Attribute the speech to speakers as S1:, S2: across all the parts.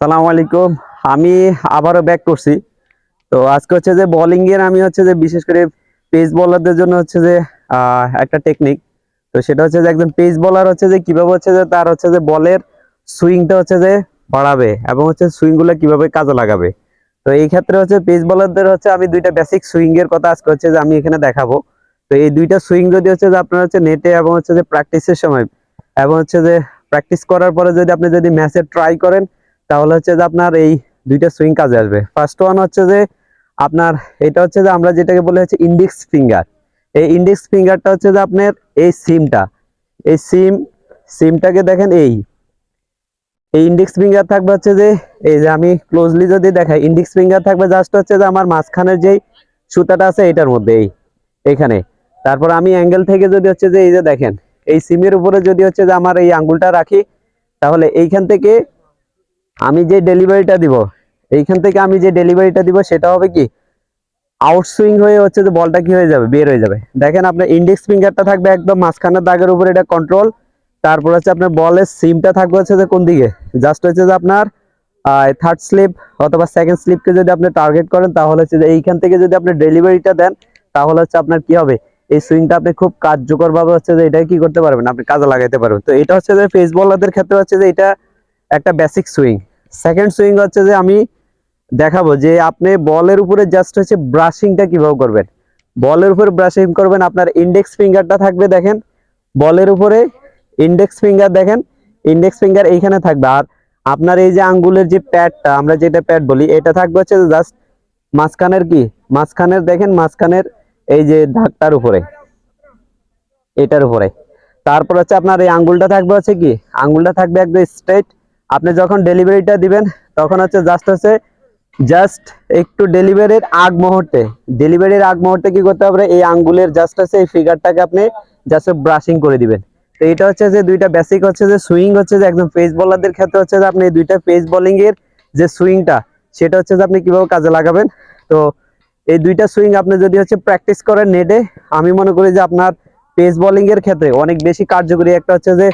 S1: সালাম আলাইকুম আমি আবারও ব্যাক করছি তো আজকে হচ্ছে যে বোলিং এর আমি হচ্ছে যে বিশেষ করে পেস বলারদের জন্য হচ্ছে যে একটা টেকনিক তো সেটা হচ্ছে যে একজন পেস বলার হচ্ছে যে কীভাবে হচ্ছে যে তার হচ্ছে যে বলের সুইংটা হচ্ছে যে বাড়াবে এবং হচ্ছে সুইংগুলো কীভাবে কাজে লাগাবে তো এই ক্ষেত্রে হচ্ছে পেস বোলারদের হচ্ছে আমি দুইটা বেসিক সুইং এর কথা আজকে হচ্ছে যে আমি এখানে দেখাবো তো এই দুইটা সুইং যদি হচ্ছে যে আপনার হচ্ছে নেটে এবং হচ্ছে যে প্র্যাকটিসের সময় এবং হচ্ছে যে প্র্যাকটিস করার পরে যদি আপনি যদি ম্যাচে ট্রাই করেন তাহলে হচ্ছে যে আপনার এই দুইটা সুইং কাজে আসবে। ফার্স্ট ওয়ান হচ্ছে যে আপনার, এটা হচ্ছে যে আমরা যেটাকে বলে হচ্ছে ইন্ডেক্স ফিঙ্গার এই ইন্ডেক্স ফিঙ্গারটা হচ্ছে যে আপনার এই সিমটা এই সিম সিমটাকে দেখেন এই। এই ইন্ডেক্স ফিঙ্গার থাকবে হচ্ছে যে, এই যে আমি ক্লোজলি যদি দেখাই ইন্ডেক্স ফিঙ্গার থাকবে জাস্ট হচ্ছে যে আমার মাঝখানের যেই সুতাটা আছে এটার মধ্যে, এই, এখানে। তারপর আমি অ্যাঙ্গেল থেকে যদি হচ্ছে যে এই যে দেখেন, এই সিমের উপরে যদি হচ্ছে যে আমার এই আঙ্গুলটা রাখি, তাহলে এইখান থেকে আমি যে ডেলিভারিটা দিব, এইখান থেকে আমি যে ডেলিভারিটা দিব সেটা হবে কি আউটসুইং হয়ে হচ্ছে যে বলটা কি হয়ে যাবে, বের হয়ে যাবে। দেখেন আপনার ইন্ডেক্স ফিঙ্গারটা থাকবে একদম মাঝখানের দাগের উপরে, এটা কন্ট্রোল তারপর হচ্ছে আপনার বলের সিমটা থাকবে হচ্ছে যে কোন দিকে জাস্ট হচ্ছে যে আপনার থার্ড স্লিপ অথবা সেকেন্ড স্লিপকে যদি আপনি টার্গেট করেন, তাহলে হচ্ছে যে এইখান থেকে যদি আপনি ডেলিভারিটা দেন, তাহলে হচ্ছে আপনার কি হবে, এই সুইংটা আপনি খুব কার্যকরভাবে হচ্ছে যে এটা কি করতে পারবেন, আপনি কাজে লাগাইতে পারবেন। তো এটা হচ্ছে যে ফেস বলারদের ক্ষেত্রে হচ্ছে যে এটা একটা বেসিক সুইং সেকেন্ড সুইং হচ্ছে যে আমি দেখাবো যে আপনি বলের উপরে জাস্ট হচ্ছে ব্রাশিংটা কীভাবে করবেন। বলের উপরে ব্রাশিং করবেন, আপনার ইন্ডেক্স ফিঙ্গারটা থাকবে দেখেন। বলের উপরে ইন্ডেক্স ফিঙ্গার দেখেন। ইন্ডেক্স ফিঙ্গার এইখানে থাকবে। আর আপনার এই যে আঙ্গুলের যে প্যাডটা আমরা যেটা প্যাড বলি, এটা থাকবে হচ্ছে জাস্ট মাঝখানের কি? মাঝখানের দেখেন, মাঝখানের এই যে দাগটার উপরে। এটার উপরে। তারপর হচ্ছে আপনার এই আঙ্গুলটা থাকবে হচ্ছে কি? আঙ্গুলটা থাকবে একদম স্ট্রেট আপনি যখন ডেলিভারিটা দিবেন, তখন হচ্ছে জাস্ট হচ্ছে জাস্ট একটু ডেলিভারির আগ মুহূর্তে, ডেলিভারির আগ মুহূর্তে কি করতে হবে? এই আঙ্গুলের জাস্ট হচ্ছে এই ফিগারটাকে আপনি জাস্ট ব্রাশিং করে দিবেন। তো এটা হচ্ছে যে দুইটা বেসিক হচ্ছে যে সুইং হচ্ছে যে একদম পেস বোলারদের ক্ষেত্রে হচ্ছে যে আপনি দুইটা পেস বোলিং এর যে সুইংটা সেটা হচ্ছে যে আপনি কীভাবে কাজে লাগাবেন। তো এই দুইটা সুইং আপনি যদি হচ্ছে প্র্যাকটিস করেন নেটে, আমি মনে করি যে আপনার পেস বোলিং এর ক্ষেত্রে অনেক বেশি কার্যকরী একটা হচ্ছে যে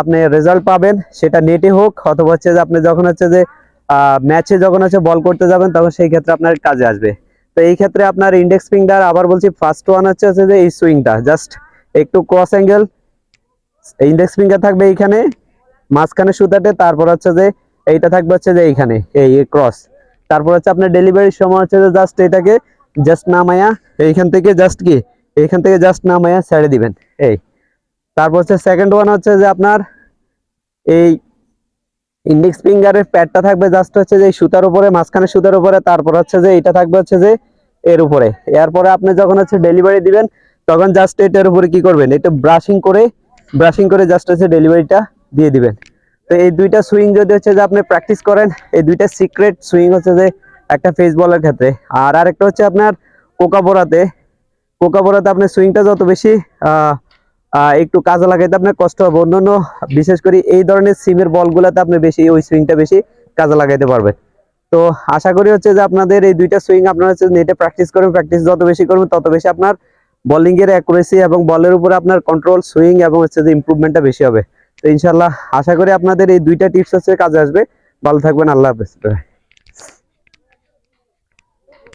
S1: আপনি রেজাল্ট পাবেন, সেটা নেটে হোক অথবা হচ্ছে যে আপনি যখন হচ্ছে যে ম্যাচে যখন হচ্ছে বল করতে যাবেন, তখন সেই ক্ষেত্রে আপনার কাজে আসবে। তো এই ক্ষেত্রে আপনার ইন্ডেক্স ফিঙ্গার আবার বলছি ফার্স্ট ওয়ান হচ্ছে হচ্ছে যে এই সুইংটা জাস্ট একটু ক্রস অ্যাঙ্গেল ইন্ডেক্স ফিঙ্গার থাকবে এইখানে, মাঝখানে সুতাতে, তারপর হচ্ছে যে এইটা থাকবে হচ্ছে যে এইখানে, এই ক্রস তারপর হচ্ছে আপনার ডেলিভারির সময় হচ্ছে যে জাস্ট এটাকে জাস্ট নামায়া, এইখান থেকে জাস্ট কি, এইখান থেকে জাস্ট নামায়া ছেড়ে দিবেন, এই। তারপর হচ্ছে সেকেন্ড ওয়ান হচ্ছে যে আপনার এই ইন্ডেক্স ফিঙ্গারের প্যাডটা থাকবে জাস্ট হচ্ছে যে সুতার উপরে মাঝখানে সুতার উপরে, তারপর হচ্ছে যে এটা থাকবে হচ্ছে যে এর উপরে। এরপরে আপনি যখন হচ্ছে ডেলিভারি দিবেন, তখন জাস্ট এটার উপরে কি করবেন? এটা ব্রাশিং করে ব্রাশিং করে জাস্ট হচ্ছে ডেলিভারিটা দিয়ে দিবেন। তো এই দুইটা সুইং যদি হচ্ছে যে আপনি প্র্যাকটিস করেন, এই দুইটা সিক্রেট সুইং হচ্ছে যে একটা ফেস বলের ক্ষেত্রে। আর আরেকটা হচ্ছে আপনার কোকা বোরাতে। কোকাবোরাতে কোকাবোরাতে আপনার সুইংটা যত বেশি একটু কাজে লাগাইতে আপনার কষ্ট হবে। অন্যান্য বিশেষ করে এই ধরনের সিমের বলগুলোতে আপনি বেশি, ওই সুইংটা বেশি কাজে লাগাইতে পারবেন। তো আশা করি হচ্ছে যে আপনাদের এই দুইটা সুইং আপনারা হচ্ছে নেটে প্র্যাকটিস করবেন প্র্যাকটিস যত বেশি করবেন, তত বেশি আপনার বোলিং এর অ্যাকুরেসি এবং বলের উপরে আপনার কন্ট্রোল সুইং এবং হচ্ছে যে ইমপ্রুভমেন্টটা বেশি হবে। তো ইনশাল্লাহ আশা করি আপনাদের এই দুইটা টিপস হচ্ছে কাজে আসবে। ভালো থাকবেন, আল্লাহ হাফেজ।